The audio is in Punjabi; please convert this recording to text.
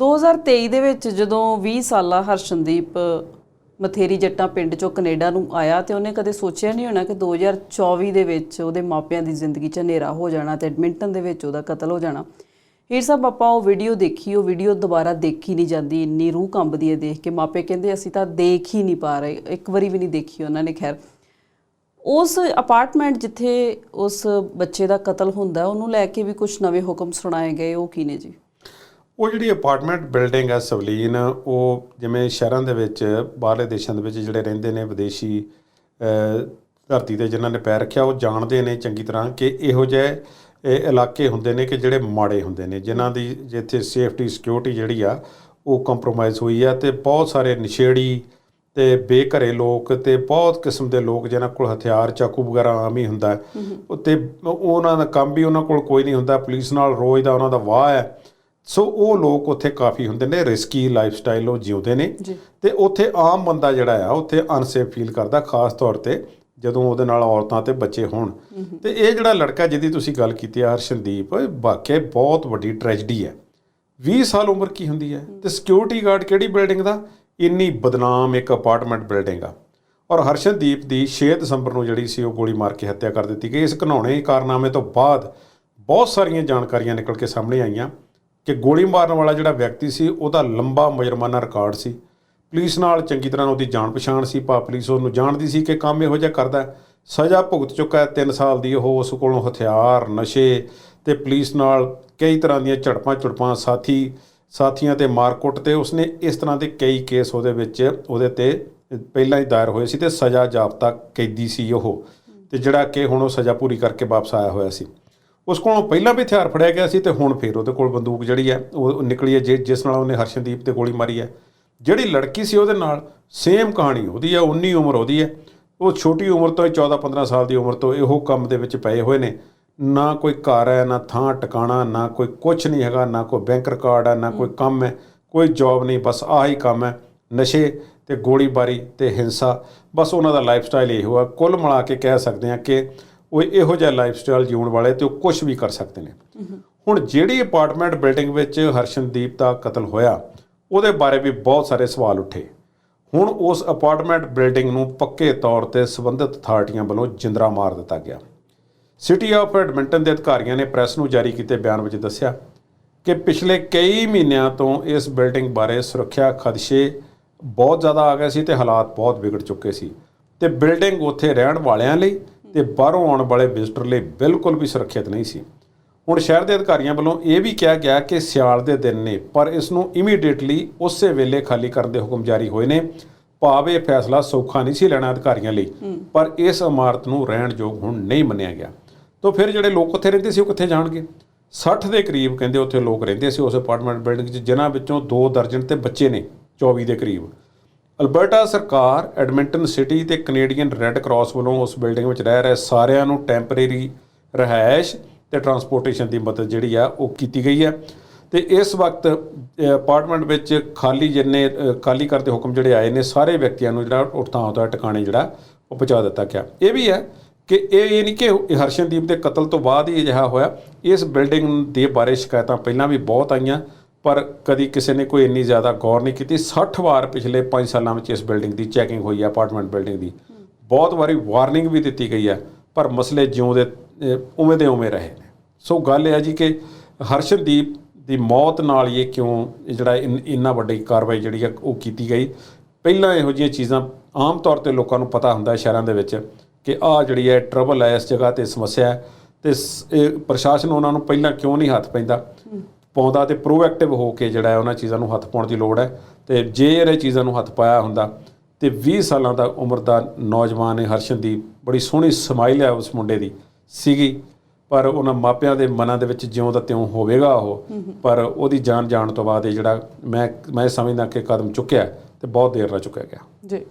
2023 ਦੇ ਵਿੱਚ ਜਦੋਂ 20 ਸਾਲਾ ਹਰਸ਼ਨਦੀਪ ਮਥੇਰੀ ਜੱਟਾਂ ਪਿੰਡ ਚੋਂ ਕੈਨੇਡਾ ਨੂੰ ਆਇਆ ਤੇ ਉਹਨੇ ਕਦੇ ਸੋਚਿਆ ਨਹੀਂ ਹੋਣਾ ਕਿ 2024 ਦੇ ਵਿੱਚ ਉਹਦੇ ਮਾਪਿਆਂ ਦੀ ਜ਼ਿੰਦਗੀ 'ਚ ਹਨੇਰਾ ਹੋ ਜਾਣਾ ਤੇ ਐਡਮਿੰਟਨ ਦੇ ਵਿੱਚ ਉਹਦਾ ਕਤਲ ਹੋ ਜਾਣਾ। ਹੀਰ ਸਾਹਿਬ ਆਪਾਂ ਉਹ ਵੀਡੀਓ ਦੇਖੀ, ਉਹ ਵੀਡੀਓ ਦੁਬਾਰਾ ਦੇਖੀ ਨਹੀਂ ਜਾਂਦੀ, ਇੰਨੀ ਰੂਹ ਕੰਬਦੀ ਹੈ ਦੇਖ ਕੇ। ਮਾਪੇ ਕਹਿੰਦੇ ਅਸੀਂ ਤਾਂ ਦੇਖ ਹੀ ਨਹੀਂ ਪਾ ਰਹੇ, ਇੱਕ ਵਾਰੀ ਵੀ ਨਹੀਂ ਦੇਖੀ ਉਹਨਾਂ ਨੇ, ਖੈਰ। ਉਸ ਅਪਾਰਟਮੈਂਟ ਜਿੱਥੇ ਉਸ ਬੱਚੇ ਦਾ ਕਤਲ ਹੁੰਦਾ, ਉਹਨੂੰ ਲੈ ਕੇ ਵੀ ਕੁਝ ਨਵੇਂ ਹੁਕਮ ਸੁਣਾਏ ਗਏ, ਉਹ ਕੀ ਨੇ ਜੀ? ਉਹ ਜਿਹੜੀ ਅਪਾਰਟਮੈਂਟ ਬਿਲਡਿੰਗ ਹੈ ਸਵਲੀਨ ਉਹ ਜਿਵੇਂ ਸ਼ਹਿਰਾਂ ਦੇ ਵਿੱਚ ਬਾਹਰਲੇ ਦੇਸ਼ਾਂ ਦੇ ਵਿੱਚ ਜਿਹੜੇ ਰਹਿੰਦੇ ਨੇ ਵਿਦੇਸ਼ੀ ਧਰਤੀ ਤੇ ਜਿਨ੍ਹਾਂ ਨੇ ਪੈਰ ਰੱਖਿਆ ਉਹ ਜਾਣਦੇ ਨੇ ਚੰਗੀ ਤਰ੍ਹਾਂ ਕਿ ਇਹੋ ਜਿਹੇ ਇਹ ਇਲਾਕੇ ਹੁੰਦੇ ਨੇ ਕਿ ਜਿਹੜੇ ਮਾੜੇ ਹੁੰਦੇ ਨੇ ਜਿਨ੍ਹਾਂ ਦੀ ਜਿੱਥੇ ਸੇਫਟੀ ਸਿਕਿਉਰਿਟੀ ਜਿਹੜੀ ਆ ਉਹ ਕੰਪਰੋਮਾਈਜ਼ ਹੋਈ ਆ ਤੇ ਬਹੁਤ ਸਾਰੇ ਨਸ਼ੇੜੀ ਤੇ ਬੇਘਰੇ ਲੋਕ ਤੇ ਬਹੁਤ ਕਿਸਮ ਦੇ ਲੋਕ ਜਿਨ੍ਹਾਂ ਕੋਲ ਹਥਿਆਰ ਚਾਕੂ ਵਗੈਰਾ ਆਮ ਹੀ ਹੁੰਦਾ। ਉੱਤੇ ਉਹਨਾਂ ਦਾ ਕੰਮ ਵੀ ਉਹਨਾਂ ਕੋਲ ਕੋਈ ਨਹੀਂ ਹੁੰਦਾ ਪੁਲਿਸ ਨਾਲ ਰੋਜ਼ ਦਾ ਉਹਨਾਂ ਦਾ ਵਾਹ ਹੈ ਸੋ ਉਹ ਲੋਕ ਉੱਥੇ ਕਾਫੀ ਹੁੰਦੇ ਨੇ ਰਿਸਕੀ ਲਾਈਫ ਸਟਾਈਲ ਉਹ ਜਿਉਂਦੇ ਨੇ। ਤੇ ਉੱਥੇ ਆਮ ਬੰਦਾ ਜਿਹੜਾ ਆ ਉੱਥੇ ਅਨਸੇਫ ਫੀਲ ਕਰਦਾ ਖਾਸ ਤੌਰ ਤੇ ਜਦੋਂ ਉਹਦੇ ਨਾਲ ਔਰਤਾਂ ਤੇ ਬੱਚੇ ਹੋਣ। ਤੇ ਇਹ ਜਿਹੜਾ ਲੜਕਾ ਜਿਹਦੀ ਤੁਸੀਂ ਗੱਲ ਕੀਤੀ ਆ ਹਰਸ਼ਨਦੀਪ ਵਾਕਿਆ ਬਹੁਤ ਵੱਡੀ ਟ੍ਰੈਜਡੀ ਹੈ। 20 ਸਾਲ ਉਮਰ ਕੀ ਹੁੰਦੀ ਹੈ? ਤੇ ਸਿਕਿਉਰਿਟੀ ਗਾਰਡ ਕਿਹੜੀ ਬਿਲਡਿੰਗ ਦਾ? ਇੰਨੀ ਬਦਨਾਮ ਇੱਕ ਅਪਾਰਟਮੈਂਟ ਬਿਲਡਿੰਗ ਆ। ਔਰ ਹਰਸ਼ਨਦੀਪ ਦੀ 6 ਦਸੰਬਰ ਨੂੰ ਜਿਹੜੀ ਸੀ ਉਹ ਗੋਲੀ ਮਾਰ ਕੇ ਹੱਤਿਆ ਕਰ ਦਿੱਤੀ ਗਈ। ਇਸ ਘਿਨਾਉਣੇ ਕਾਰਨਾਮੇ ਤੋਂ ਬਾਅਦ ਬਹੁਤ ਸਾਰੀਆਂ ਜਾਣਕਾਰੀਆਂ ਨਿਕਲ ਕੇ ਸਾਹਮਣੇ ਆਈਆਂ। ਕਿ ਗੋਲੀ ਮਾਰਨ ਵਾਲਾ ਜਿਹੜਾ ਵਿਅਕਤੀ ਸੀ, ਉਹਦਾ ਲੰਬਾ ਮੁਜਰਮਾਨਾ ਰਿਕਾਰਡ ਸੀ। ਪੁਲਿਸ ਨਾਲ ਚੰਗੀ ਤਰ੍ਹਾਂ ਉਹਦੀ ਜਾਣ ਪਛਾਣ ਸੀ। ਪਾ ਪੁਲਿਸ ਉਹਨੂੰ ਜਾਣਦੀ ਸੀ ਕਿ ਕੰਮ ਇਹੋ ਜਿਹਾ ਕਰਦਾ ਸਜ਼ਾ ਭੁਗਤ ਚੁੱਕਾ ਹੈ। 3 ਸਾਲ ਦੀ ਉਹ ਉਸ ਕੋਲੋਂ ਹਥਿਆਰ, ਨਸ਼ੇ ਤੇ ਪੁਲਿਸ ਨਾਲ ਕਈ ਤਰ੍ਹਾਂ ਦੀਆਂ ਝੜਪਾਂ ਝੜਪਾਂ ਸਾਥੀ, ਸਾਥੀਆਂ ਤੇ ਮਾਰਕੁੱਟ ਤੇ ਉਸਨੇ ਇਸ ਤਰ੍ਹਾਂ ਦੇ ਕਈ ਕੇਸ ਉਹਦੇ ਵਿੱਚ ਉਹਦੇ ਤੇ ਪਹਿਲਾਂ ਹੀ ਦਾਇਰ ਹੋਏ ਸੀ ਤੇ ਸਜ਼ਾ ਜਾਪਤਾ ਕੈਦੀ ਸੀ ਉਹ। ਤੇ ਜਿਹੜਾ ਕਿ ਹੁਣ ਉਹ ਸਜ਼ਾ ਪੂਰੀ ਕਰਕੇ ਵਾਪਸ ਆਇਆ ਹੋਇਆ ਸੀ। ਉਸ ਕੋਲੋਂ ਪਹਿਲਾਂ ਵੀ ਹਥਿਆਰ ਫੜਿਆ ਗਿਆ ਸੀ ਤੇ ਹੁਣ ਫੇਰ ਉਹਦੇ ਕੋਲ ਬੰਦੂਕ ਜਿਹੜੀ ਹੈ ਉਹ ਨਿਕਲੀ ਹੈ ਜਿਸ ਨਾਲ ਉਹਨੇ ਹਰਸ਼ਨਦੀਪ ਤੇ ਗੋਲੀ ਮਾਰੀ ਹੈ। ਜਿਹੜੀ ਲੜਕੀ ਸੀ ਉਹਦੇ ਨਾਲ ਸੇਮ ਕਹਾਣੀ ਉਹਦੀ ਹੈ 19 ਉਮਰ ਉਹਦੀ ਹੈ। ਉਹ ਛੋਟੀ ਉਮਰ ਤੋਂ ਹੀ 14 15 ਸਾਲ ਦੀ ਉਮਰ ਤੋਂ ਇਹੋ ਕੰਮ ਦੇ ਵਿੱਚ ਪਏ ਹੋਏ ਨੇ। ਨਾ ਕੋਈ ਘਰ ਹੈ ਨਾ ਥਾਂ ਟਿਕਾਣਾ ਨਾ ਕੋਈ ਕੁਝ ਨਹੀਂ ਹੈਗਾ ਨਾ ਕੋਈ ਬੈਂਕ ਰਿਕਾਰਡ ਹੈ ਨਾ ਕੋਈ ਕੰਮ ਹੈ ਕੋਈ ਜੌਬ ਨਹੀਂ ਬਸ ਆਹੀ ਕੰਮ ਹੈ। ਨਸ਼ੇ ਤੇ ਗੋਲੀਬਾਰੀ ਤੇ ਹਿੰਸਾ ਬਸ ਉਹਨਾਂ ਦਾ ਲਾਈਫ ਸਟਾਈਲ ਇਹੋ ਹੈ। ਕੁੱਲ ਮਿਲਾ ਕੇ ਕਹਿ ਸਕਦੇ ਹਾਂ ਕਿ ਉਹ ਇਹੋ ਜਿਹਾ ਲਾਈਫ ਸਟਾਈਲ ਜਿਉਣ ਵਾਲੇ ਤੇ ਉਹ ਕੁਝ ਵੀ ਕਰ ਸਕਦੇ ਨੇ। ਹੁਣ ਜਿਹੜੀ ਅਪਾਰਟਮੈਂਟ ਬਿਲਡਿੰਗ ਵਿੱਚ ਹਰਸ਼ਨਦੀਪ ਦਾ ਕਤਲ ਹੋਇਆ, ਉਹਦੇ ਬਾਰੇ ਵੀ ਬਹੁਤ ਸਾਰੇ ਸਵਾਲ ਉੱਠੇ। ਹੁਣ ਉਸ ਅਪਾਰਟਮੈਂਟ ਬਿਲਡਿੰਗ ਨੂੰ ਪੱਕੇ ਤੌਰ ਤੇ ਸੰਬੰਧਿਤ ਅਥਾਰਟੀਆਂ ਵੱਲੋਂ ਜਿੰਦਰਾ ਮਾਰ ਦਿੱਤਾ ਗਿਆ। ਸਿਟੀ ਆਫ ਐਡਮਿੰਟਨ ਦੇ ਅਧਿਕਾਰੀਆਂ ਨੇ ਪ੍ਰੈਸ ਨੂੰ ਜਾਰੀ ਕੀਤੇ ਬਿਆਨ ਵਿੱਚ ਦੱਸਿਆ ਕਿ ਪਿਛਲੇ ਕਈ ਮਹੀਨਿਆਂ ਤੋਂ ਇਸ ਬਿਲਡਿੰਗ ਬਾਰੇ ਸੁਰੱਖਿਆ ਖਦਸ਼ੇ ਬਹੁਤ ਜ਼ਿਆਦਾ ਆ ਗਏ ਸੀ ਤੇ ਹਾਲਾਤ ਬਹੁਤ ਵਿਗੜ ਚੁੱਕੇ ਸੀ। ਤੇ ਬਿਲਡਿੰਗ ਉੱਥੇ ਰਹਿਣ ਵਾਲਿਆਂ ਲਈ ਤੇ ਬਾਹਰੋਂ ਆਉਣ ਵਾਲੇ ਵਿਜ਼ਟਰ ਲਈ ਬਿਲਕੁਲ ਵੀ ਸੁਰੱਖਿਅਤ ਨਹੀਂ ਸੀ। ਹੁਣ ਸ਼ਹਿਰ ਦੇ ਅਧਿਕਾਰੀਆਂ ਵੱਲੋਂ ਇਹ ਵੀ ਕਿਹਾ ਗਿਆ ਕਿ ਸਿਆਲ ਦੇ ਦਿਨ ਨੇ ਪਰ ਇਸ ਨੂੰ ਇਮੀਡੀਏਟਲੀ ਉਸੇ ਵੇਲੇ ਖਾਲੀ ਕਰਨ ਦੇ ਹੁਕਮ ਜਾਰੀ ਹੋਏ ਨੇ। ਭਾਵ ਇਹ ਫੈਸਲਾ ਸੌਖਾ ਨਹੀਂ ਸੀ ਲੈਣਾ ਅਧਿਕਾਰੀਆਂ ਲਈ ਪਰ ਇਸ ਇਮਾਰਤ ਨੂੰ ਰਹਿਣ ਯੋਗ ਹੁਣ ਨਹੀਂ ਮੰਨਿਆ ਗਿਆ। ਤਾਂ ਫਿਰ ਜਿਹੜੇ ਲੋਕ ਉੱਥੇ ਰਹਿੰਦੇ ਸੀ ਉਹ ਕਿੱਥੇ ਜਾਣਗੇ? 60 ਦੇ ਕਰੀਬ ਕਹਿੰਦੇ ਉੱਥੇ ਲੋਕ ਰਹਿੰਦੇ ਸੀ ਉਸ ਅਪਾਰਟਮੈਂਟ ਬਿਲਡਿੰਗ 'ਚ ਜਿਨ੍ਹਾਂ ਵਿੱਚੋਂ 2 ਦਰਜਨ ਤੇ ਬੱਚੇ ਨੇ 24 ਦੇ ਕਰੀਬ। ਅਲਬਰਟਾ ਸਰਕਾਰ ਐਡਮਿੰਟਨ ਸਿਟੀ ਤੇ ਕੈਨੇਡੀਅਨ ਰੈੱਡ ਕਰਾਸ ਵੱਲੋਂ ਉਸ ਬਿਲਡਿੰਗ ਵਿੱਚ ਰਹਿ ਰਹੇ ਸਾਰਿਆਂ ਨੂੰ ਟੈਂਪਰੇਰੀ ਰਿਹਾਇਸ਼ ਤੇ ਟਰਾਂਸਪੋਰਟੇਸ਼ਨ ਦੀ ਮਦਦ ਜਿਹੜੀ ਆ ਉਹ ਕੀਤੀ ਗਈ ਹੈ। ਤੇ ਇਸ ਵਕਤ ਅਪਾਰਟਮੈਂਟ ਵਿੱਚ ਖਾਲੀ ਜਿੰਨੇ ਖਾਲੀ ਕਰਦੇ ਹੁਕਮ ਜਿਹੜੇ ਆਏ ਨੇ, ਸਾਰੇ ਵਿਅਕਤੀਆਂ ਨੂੰ ਜਿਹੜਾ ਉਹ ਥਾਂ ਤੋਂ ਟਿਕਾਣੇ ਜਿਹੜਾ ਉਹ ਪਹੁੰਚਾ ਦਿੱਤਾ ਗਿਆ। ਇਹ ਵੀ ਹੈ ਕਿ ਇਹ ਇਹ ਨਹੀਂ ਕਿ ਹਰਸ਼ਨਦੀਪ ਦੇ ਕਤਲ ਤੋਂ ਬਾਅਦ ਹੀ ਅਜਿਹਾ ਹੋਇਆ। ਇਸ ਬਿਲਡਿੰਗ ਦੇ ਬਾਰੇ ਸ਼ਿਕਾਇਤਾਂ ਪਹਿਲਾਂ ਵੀ ਬਹੁਤ ਆਈਆਂ। ਪਰ ਕਦੀ ਕਿਸੇ ਨੇ ਕੋਈ ਇੰਨੀ ਜ਼ਿਆਦਾ ਗੌਰ ਨਹੀਂ ਕੀਤੀ। 60 ਵਾਰ ਪਿਛਲੇ 5 ਸਾਲਾਂ ਵਿੱਚ ਇਸ ਬਿਲਡਿੰਗ ਦੀ ਚੈਕਿੰਗ ਹੋਈ ਹੈ ਅਪਾਰਟਮੈਂਟ ਬਿਲਡਿੰਗ ਦੀ। ਬਹੁਤ ਵਾਰੀ ਵਾਰਨਿੰਗ ਵੀ ਦਿੱਤੀ ਗਈ ਹੈ, ਪਰ ਮਸਲੇ ਜਿਉਂ ਦੇ ਉਵੇਂ ਦੇ ਉਵੇਂ ਰਹੇ ਨੇ। ਸੋ ਗੱਲ ਇਹ ਹੈ ਜੀ ਕਿ ਹਰਸ਼ਨਦੀਪ ਦੀ ਮੌਤ ਨਾਲ ਹੀ ਇਹ ਕਿਉਂ ਜਿਹੜਾ ਇਨ- ਇੰਨਾ ਵੱਡੀ ਕਾਰਵਾਈ ਜਿਹੜੀ ਹੈ, ਉਹ ਕੀਤੀ ਗਈ। ਪਹਿਲਾਂ ਇਹੋ ਜਿਹੀਆਂ ਚੀਜ਼ਾਂ ਆਮ ਤੌਰ ਤੇ ਲੋਕਾਂ ਨੂੰ ਪਤਾ ਹੁੰਦਾ ਸ਼ਹਿਰਾਂ ਦੇ ਵਿੱਚ ਕਿ ਆਹ ਜਿਹੜੀ ਹੈ ਟਰਬਲ ਹੈ, ਇਸ ਜਗ੍ਹਾ ਤੇ ਸਮੱਸਿਆ ਹੈ ਤੇ ਪ੍ਰਸ਼ਾਸਨ ਉਹਨਾਂ ਨੂੰ ਪਹਿਲਾਂ ਕਿਉਂ ਨਹੀਂ ਹੱਥ ਪੈਂਦਾ? ਪਾਉਂਦਾ ਤੇ ਪ੍ਰੋਐਕਟਿਵ ਹੋ ਕੇ ਜਿਹੜਾ ਹੈ ਉਹਨਾਂ ਚੀਜ਼ਾਂ ਨੂੰ ਹੱਥ ਪਾਉਣ ਦੀ ਲੋੜ ਹੈ। ਤੇ ਜੇ ਇਹ ਚੀਜ਼ਾਂ ਨੂੰ ਹੱਥ ਪਾਇਆ ਹੁੰਦਾ, ਤੇ 20 ਸਾਲਾਂ ਦਾ ਉਮਰ ਦਾ ਨੌਜਵਾਨ ਹੈ ਹਰਸ਼ਨਦੀਪ ਬੜੀ ਸੋਹਣੀ ਸਮਾਈਲ ਹੈ ਉਸ ਮੁੰਡੇ ਦੀ ਸੀਗੀ। ਪਰ ਉਹਨਾਂ ਮਾਪਿਆਂ ਦੇ ਮਨਾਂ ਦੇ ਵਿੱਚ ਜਿਉਂ ਦਾ ਤਿਉਂ ਹੋਵੇਗਾ ਉਹ। ਪਰ ਉਹਦੀ ਜਾਨ ਜਾਣ ਤੋਂ ਬਾਅਦ ਇਹ ਜਿਹੜਾ ਮੈਂ ਮੈਂ ਸਮਝਦਾ ਕਿ ਕਦਮ ਚੁੱਕਿਆ ਤੇ ਬਹੁਤ ਦੇਰ ਨਾਲ ਚੁੱਕਿਆ ਗਿਆ। ਜੀ।